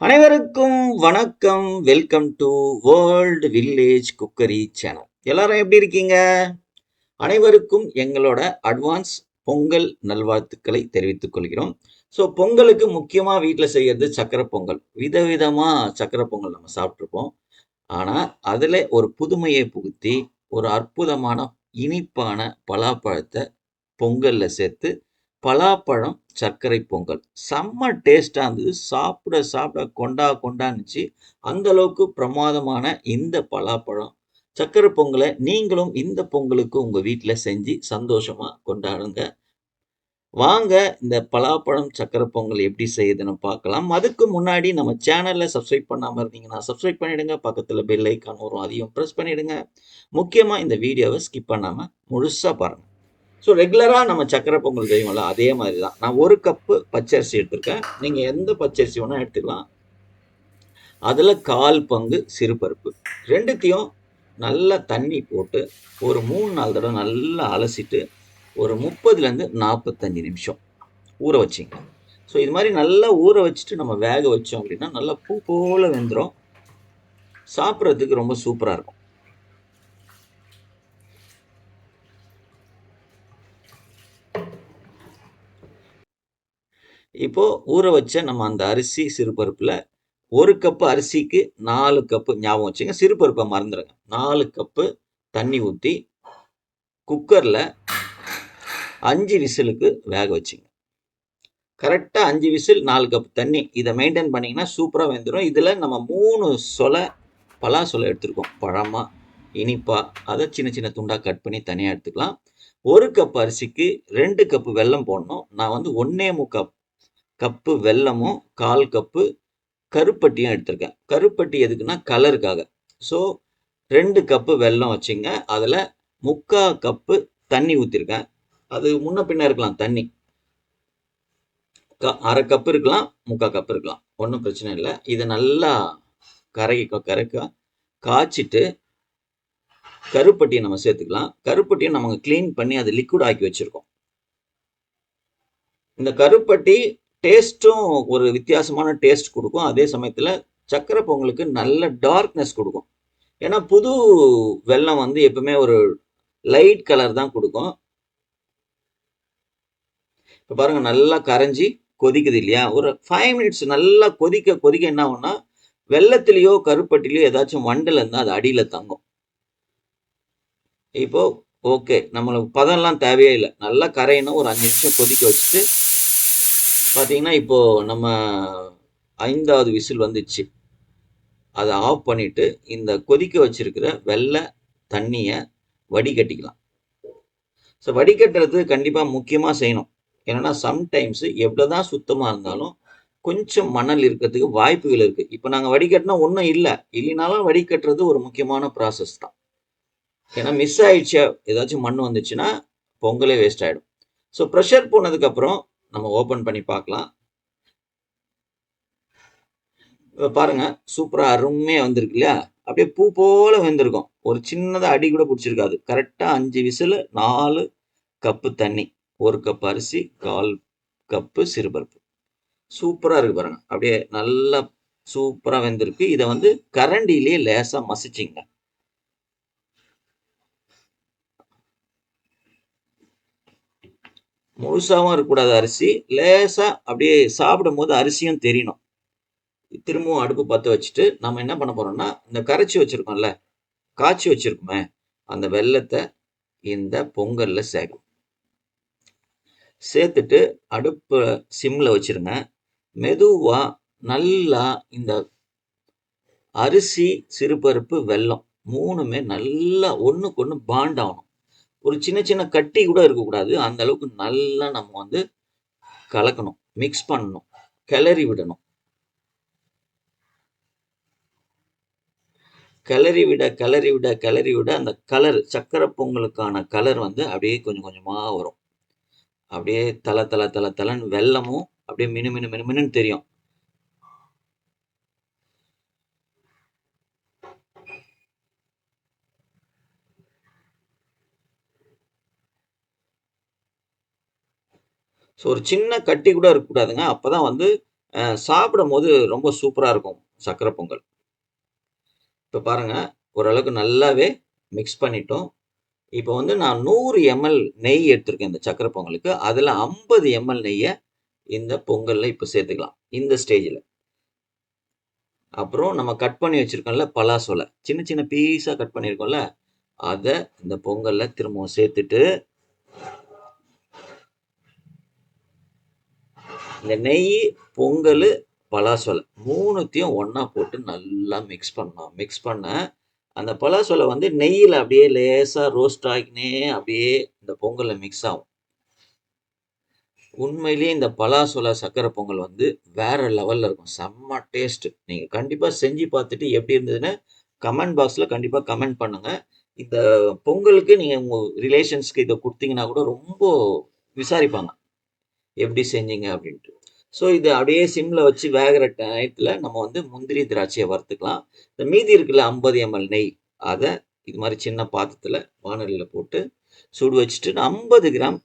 அனைவருக்கும் வணக்கம். Welcome to world village cookery channel எல்லாரும் எப்படி இருக்கீங்க? அனைவருக்கும் எங்களோட அட்வான்ஸ் பொங்கல் நல்வாழ்த்துக்களை தெரிவித்துக் கொள்கிறோம். ஸோ பொங்கலுக்கு முக்கியமாக வீட்டில் செய்யறது சக்கரை பொங்கல். விதவிதமாக சக்கரை பொங்கல் நம்ம சாப்பிட்ருப்போம் ஆனால் அதில் ஒரு புதுமையை புகுத்தி ஒரு அற்புதமான இனிப்பான பலாப்பழத்தை பொங்கலில் சேர்த்து பலாப்பழம் சர்க்கரை பொங்கல். செம்ம டேஸ்டாக இருந்தது. சாப்பிட சாப்பிட கொண்டா கொண்டான்னுச்சு அந்த அளவுக்கு பிரமாதமான இந்த பலாப்பழம். சர்க்கரை பொங்கலை நீங்களும் இந்த பொங்கலுக்கு உங்கள் வீட்டில் செஞ்சு சந்தோஷமாக கொண்டாடுங்க. வாங்க இந்த பலாப்பழம் சக்கரை பொங்கல் எப்படி செய்யுதுன்னு பார்க்கலாம். அதுக்கு முன்னாடி நம்ம சேனலில் சப்ஸ்கிரைப் பண்ணாமல் இருந்தீங்கன்னா சப்ஸ்கிரைப் பண்ணிவிடுங்க பக்கத்தில் பெல் ஐக்கான் வரும் அதையும் ப்ரெஸ் பண்ணிவிடுங்க முக்கியமாக இந்த வீடியோவை ஸ்கிப் பண்ணாமல் முழுசாக பாருங்கள் ஸோ ரெகுலராக நம்ம சக்கரை பொங்கல் செய்வோம்ல அதே மாதிரி தான் நான் ஒரு கப்பு பச்சரிசி எடுத்திருக்கேன். நீங்கள் எந்த பச்சரிசி வேணால் எடுத்துக்கலாம். அதில் கால் பங்கு சிறுபருப்பு. ரெண்டுத்தையும் நல்லா தண்ணி போட்டு ஒரு மூணு நாலு தடவை நல்லா அலசிட்டு ஒரு முப்பதுலேருந்து நாற்பத்தஞ்சு நிமிஷம் ஊற வச்சிங்க. ஸோ இது மாதிரி நல்லா ஊற வச்சுட்டு நம்ம வேக வச்சோம் அப்படின்னா நல்லா பூ போல் வெந்துடும் சாப்பிட்றதுக்கு ரொம்ப சூப்பராக இருக்கும். இப்போது ஊற வச்ச நம்ம அந்த அரிசி சிறுபருப்பில் ஒரு கப்பு அரிசிக்கு நாலு கப்பு ஞாபகம் வச்சுங்க. சிறுபருப்பை மறந்துடுங்க நாலு கப்பு தண்ணி ஊற்றி குக்கரில் அஞ்சு விசிலுக்கு வேக வச்சுங்க. கரெக்டாக அஞ்சு விசில் நாலு கப் தண்ணி. இதை மெயின்டைன் பண்ணிங்கன்னா சூப்பராக வெந்துடும் இதில் நம்ம மூணு சொலை பலா சொலை எடுத்துருக்கோம். பழமாக இனிப்பாக அதை சின்ன சின்ன துண்டாக கட் பண்ணி தனியாக எடுத்துக்கலாம். ஒரு கப் அரிசிக்கு ரெண்டு கப்பு வெல்லம் போடணும். நான் வந்து ஒன்றே முக்கப் கப்பு வெல்லமும் கால் கப்பு கருப்பட்டியும் எடுத்திருக்கேன். கருப்பட்டி எதுக்குன்னா கலருக்காக ஸோ ரெண்டு கப்பு வெல்லம் வச்சுங்க. அதில் முக்கா கப்பு தண்ணி ஊற்றிருக்கேன் அது முன்ன பின்ன இருக்கலாம் தண்ணி. க அரை கப்பு இருக்கலாம் முக்கால் கப்பு இருக்கலாம். ஒன்றும் பிரச்சனை இல்லை. இதை நல்லா கரைக்க கரைக்க காய்ச்சிட்டு கருப்பட்டியை நம்ம சேர்த்துக்கலாம். கருப்பட்டியை நம்ம க்ளீன் பண்ணி அதை லிக்விட் ஆக்கி வச்சுருக்கோம். இந்த கருப்பட்டி டேஸ்ட்டும் ஒரு வித்தியாசமான டேஸ்ட் கொடுக்கும். அதே சமயத்தில் சக்கரை பொங்கலுக்கு நல்ல டார்க்னஸ் கொடுக்கும். ஏன்னா புது வெல்லம் வந்து எப்பவுமே ஒரு லைட் கலர் தான் கொடுக்கும். இப்போ பாருங்கள் நல்லா கரைஞ்சி கொதிக்குது இல்லையா? ஒரு ஃபைவ் மினிட்ஸ் நல்லா கொதிக்க கொதிக்க என்ன ஆகும்னா வெள்ளத்துலேயோ கருப்பட்டிலையோ ஏதாச்சும் வண்டல் இருந்தால் அது அடியில் தங்கும். இப்போது ஓகே நம்மளுக்கு பதம்லாம் தேவையே இல்லை. நல்லா கரையினா ஒரு அஞ்சு நிமிஷம் கொதிக்க வச்சுட்டு பார்த்தீங்கன்னா இப்போ நம்ம ஐந்தாவது விசில் வந்துச்சு. அதை ஆஃப் பண்ணிவிட்டு இந்த கொதிக்க வச்சுருக்கிற வெள்ளை தண்ணியை வடிகட்டிக்கலாம். ஸோ வடிகட்டுறது கண்டிப்பாக முக்கியமாக செய்யணும். ஏன்னா எவ்வளோ தான் சுத்தமாக இருந்தாலும் கொஞ்சம் மணல் இருக்கிறதுக்கு வாய்ப்புகள் இருக்குது இப்போ நாங்கள் வடிகட்டினா ஒன்றும் இல்லை. இல்லைனாலும் வடிகட்டுறது ஒரு முக்கியமான ப்ராசஸ் தான். ஏன்னா மிஸ் ஆயிடுச்சு. ஏதாச்சும் மண் வந்துச்சுன்னா பொங்கலே வேஸ்ட் ஆகிடும் ஸோ ப்ரெஷர் போனதுக்கப்புறம் நம்ம ஓப்பன் பண்ணி பார்க்கலாம். இப்போ பாருங்க சூப்பராக அருமையாக வந்திருக்கு இல்லையா? அப்படியே பூ போல வந்திருக்கும். ஒரு சின்னதாக அடி கூட பிடிச்சிருக்காது. கரெக்டாக அஞ்சு விசில் நாலு கப்பு தண்ணி ஒரு கப் அரிசி கால் கப்பு சிறுபருப்பு. சூப்பராக இருக்கு பாருங்க. அப்படியே நல்லா சூப்பராக வெந்திருக்கு. இதை வந்து கரண்டிலேயே லேசாக மசிச்சிங்க. முழுசாகவும் இருக்கக்கூடாது அரிசி. லேசாக அப்படியே சாப்பிடும் போது அரிசியும் தெரியணும். திரும்பவும் அடுப்பு பற்ற வச்சுட்டு நம்ம என்ன பண்ண போகிறோம்னா இந்த கரைச்சி வச்சுருக்கோம்ல காய்ச்சி வச்சுருக்குமே அந்த வெள்ளத்தை இந்த பொங்கலில் சேர்க்கும் சேர்த்துட்டு அடுப்பு சிம்மில் வச்சிருங்க. மெதுவாக நல்லா இந்த அரிசி சிறுபருப்பு வெல்லம் மூணுமே நல்லா ஒன்றுக்கு ஒன்று பாண்ட் ஆகணும். ஒரு சின்ன சின்ன கட்டி கூட இருக்கக்கூடாது. அந்த அளவுக்கு நல்லா நம்ம வந்து கலக்கணும் மிக்ஸ் பண்ணணும் கிளறி விடணும். கிளறி விட கிளறி விட கிளறி விட அந்த கலர் சக்கரை பொங்கலுக்கான கலர் வந்து அப்படியே கொஞ்சம் கொஞ்சமாக வரும். அப்படியே தலை தலை தலை தலைன்னு வெள்ளமும் அப்படியே மினு மினு மினு மினுன்னு தெரியும். ஸோ ஒரு சின்ன கட்டி கூட இருக்கக்கூடாதுங்க அப்போ தான் வந்து சாப்பிடும்போது ரொம்ப சூப்பராக இருக்கும் சக்கரை பொங்கல். இப்போ பாருங்கள் ஓரளவுக்கு நல்லாவே மிக்ஸ் பண்ணிட்டோம். இப்போ வந்து நான் நூறு எம்எல் நெய் எடுத்திருக்கேன் இந்த சக்கரை பொங்கலுக்கு. அதில் ஐம்பது எம்எல் நெய்யை இந்த பொங்கலில் இப்போ சேர்த்துக்கலாம். இந்த ஸ்டேஜில் அப்புறம் நம்ம கட் பண்ணி வச்சுருக்கோம்ல பலாசோலை சின்ன சின்ன பீஸாக கட் பண்ணியிருக்கோம்ல, அதை இந்த பொங்கலில் திரும்பவும் சேர்த்துட்டு இந்த நெய், பொங்கல் பலாசொலை மூணுத்தையும் ஒன்றா போட்டு நல்லா மிக்ஸ் பண்ணணும். மிக்ஸ் பண்ண, அந்த பலாசொலை வந்து நெய்யில் அப்படியே லேசாக ரோஸ்ட் ஆகினே அப்படியே இந்த பொங்கலில் மிக்ஸ் ஆகும். உண்மையிலேயே இந்த பலாசொலை சர்க்கரை பொங்கல் வந்து வேற லெவலில் இருக்கும். செம்ம டேஸ்ட்டு நீங்கள் கண்டிப்பாக செஞ்சு பார்த்துட்டு எப்படி இருந்ததுன்னு கமெண்ட் பாக்ஸில் கண்டிப்பாக கமெண்ட் பண்ணுங்கள் இந்த பொங்கலுக்கு நீங்கள் உங்கள் ரிலேஷன்ஸ்க்கு இதை கொடுத்தீங்கன்னா கூட ரொம்ப விசாரிப்பாங்க. எப்படி செஞ்சீங்க அப்படின்ட்டு. ஸோ இது அப்படியே சிம்மில் வச்சு வேகிற டயத்தில் நம்ம வந்து முந்திரி, திராட்சையை வறுத்துக்கலாம். இந்த மீதி இருக்குல்ல 50 எம்எல் நெய், அதை இது மாதிரி சின்ன பாத்திரத்தில் வானலியில் போட்டு சுடு வச்சுட்டு 50 கிராம்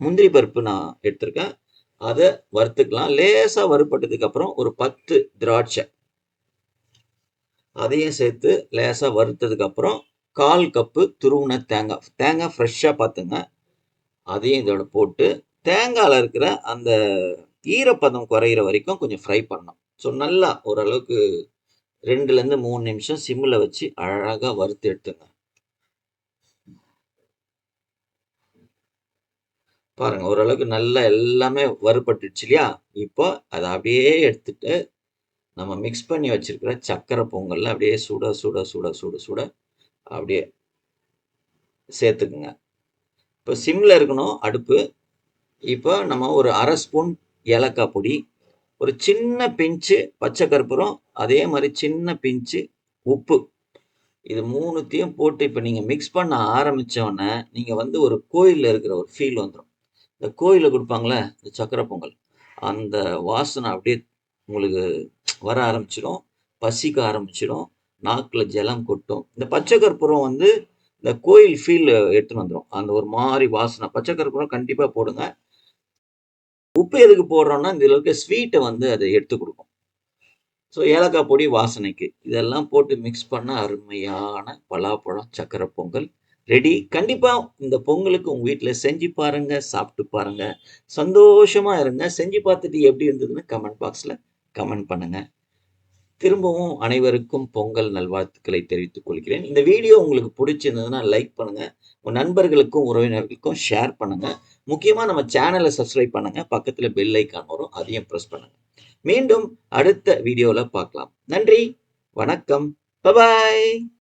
முந்திரி பருப்பு நான் எடுத்திருக்கேன். அதை வறுத்துக்கலாம். லேசாக வறுப்பட்டதுக்கப்புறம் ஒரு 10 திராட்சை. அதையும் சேர்த்து லேசாக வறுத்ததுக்கப்புறம் கால் கப்பு துருவுன தேங்காய். தேங்காய் ஃப்ரெஷ்ஷாக பார்த்துங்க. அதையும் இதோட போட்டு, தேங்காயில் இருக்கிற அந்த ஈரப்பதம் குறையிற வரைக்கும் கொஞ்சம் ஃப்ரை பண்ணணும். ஸோ நல்லா ஓரளவுக்கு 2லருந்து 3 நிமிஷம் சிம்மில் வச்சு அழகாக வறுத்து எடுத்துங்க. பாருங்க ஓரளவுக்கு நல்லா எல்லாமே வறுபட்டுடுச்சு இல்லையா? இப்போ அதை அப்படியே எடுத்துட்டு, நம்ம மிக்ஸ் பண்ணி வச்சிருக்கிற சக்கரை பொங்கல்ல அப்படியே சுட, சுட, சுட, சுட, சுட அப்படியே சேர்த்துக்குங்க. இப்போ சிம்மில் இருக்கணும் அடுப்பு. இப்போ நம்ம ஒரு அரை ஸ்பூன் ஏலக்காய் பொடி, ஒரு சின்ன பிஞ்சு பச்சை கற்பூரம், அதே மாதிரி சின்ன பிஞ்சு உப்பு. இது மூணுத்தையும் போட்டு இப்போ நீங்கள் மிக்ஸ் பண்ண ஆரம்பிச்ச உடனே, வந்து ஒரு கோயிலில் இருக்கிற ஒரு ஃபீல் வந்துடும் இந்த கோயிலில் கொடுப்பாங்களே இந்த சக்கரை பொங்கல். அந்த வாசனை அப்படியே உங்களுக்கு வர ஆரம்பிச்சிடும் பசிக்க ஆரம்பிச்சிடும் நாக்கில் ஜலம் கொட்டும். இந்த பச்சை கற்பூரம் வந்து இந்த கோயில் ஃபீல் எடுத்துன்னு வந்துடும் அந்த ஒரு மாதிரி வாசனை. பச்சை கற்பூரம் கண்டிப்பாக போடுங்க. உப்பு எதுக்கு போடுறோம்னா, இந்த அளவுக்கு ஸ்வீட்டை வந்து அது எடுத்து கொடுக்கும் ஸோ ஏலக்காய் பொடி வாசனைக்கு. இதெல்லாம் போட்டு மிக்ஸ் பண்ண அருமையான பலாப்பழம் சக்கரை பொங்கல் ரெடி. கண்டிப்பாக இந்த பொங்கலுக்கு உங்கள் வீட்டில் செஞ்சு பாருங்கள் சாப்பிட்டு பாருங்க. சந்தோஷமாக இருங்க. செஞ்சு பார்த்துட்டு எப்படி இருந்ததுன்னு கமெண்ட் பாக்ஸில் கமெண்ட் பண்ணுங்கள் திரும்பவும் அனைவருக்கும் பொங்கல் நல்வாழ்த்துக்களை தெரிவித்துக் கொள்கிறேன். இந்த வீடியோ உங்களுக்கு பிடிச்சிருந்ததுன்னா லைக் பண்ணுங்க. உங்கள் நண்பர்களுக்கும், உறவினர்களுக்கும் ஷேர் பண்ணுங்க. முக்கியமா நம்ம சேனலை சப்ஸ்கிரைப் பண்ணுங்க. பக்கத்தில் பெல் ஐக்கான் வரும். அதையும் ப்ரெஸ் பண்ணுங்க. மீண்டும் அடுத்த வீடியோவில் பார்க்கலாம். நன்றி. வணக்கம். பபாய்.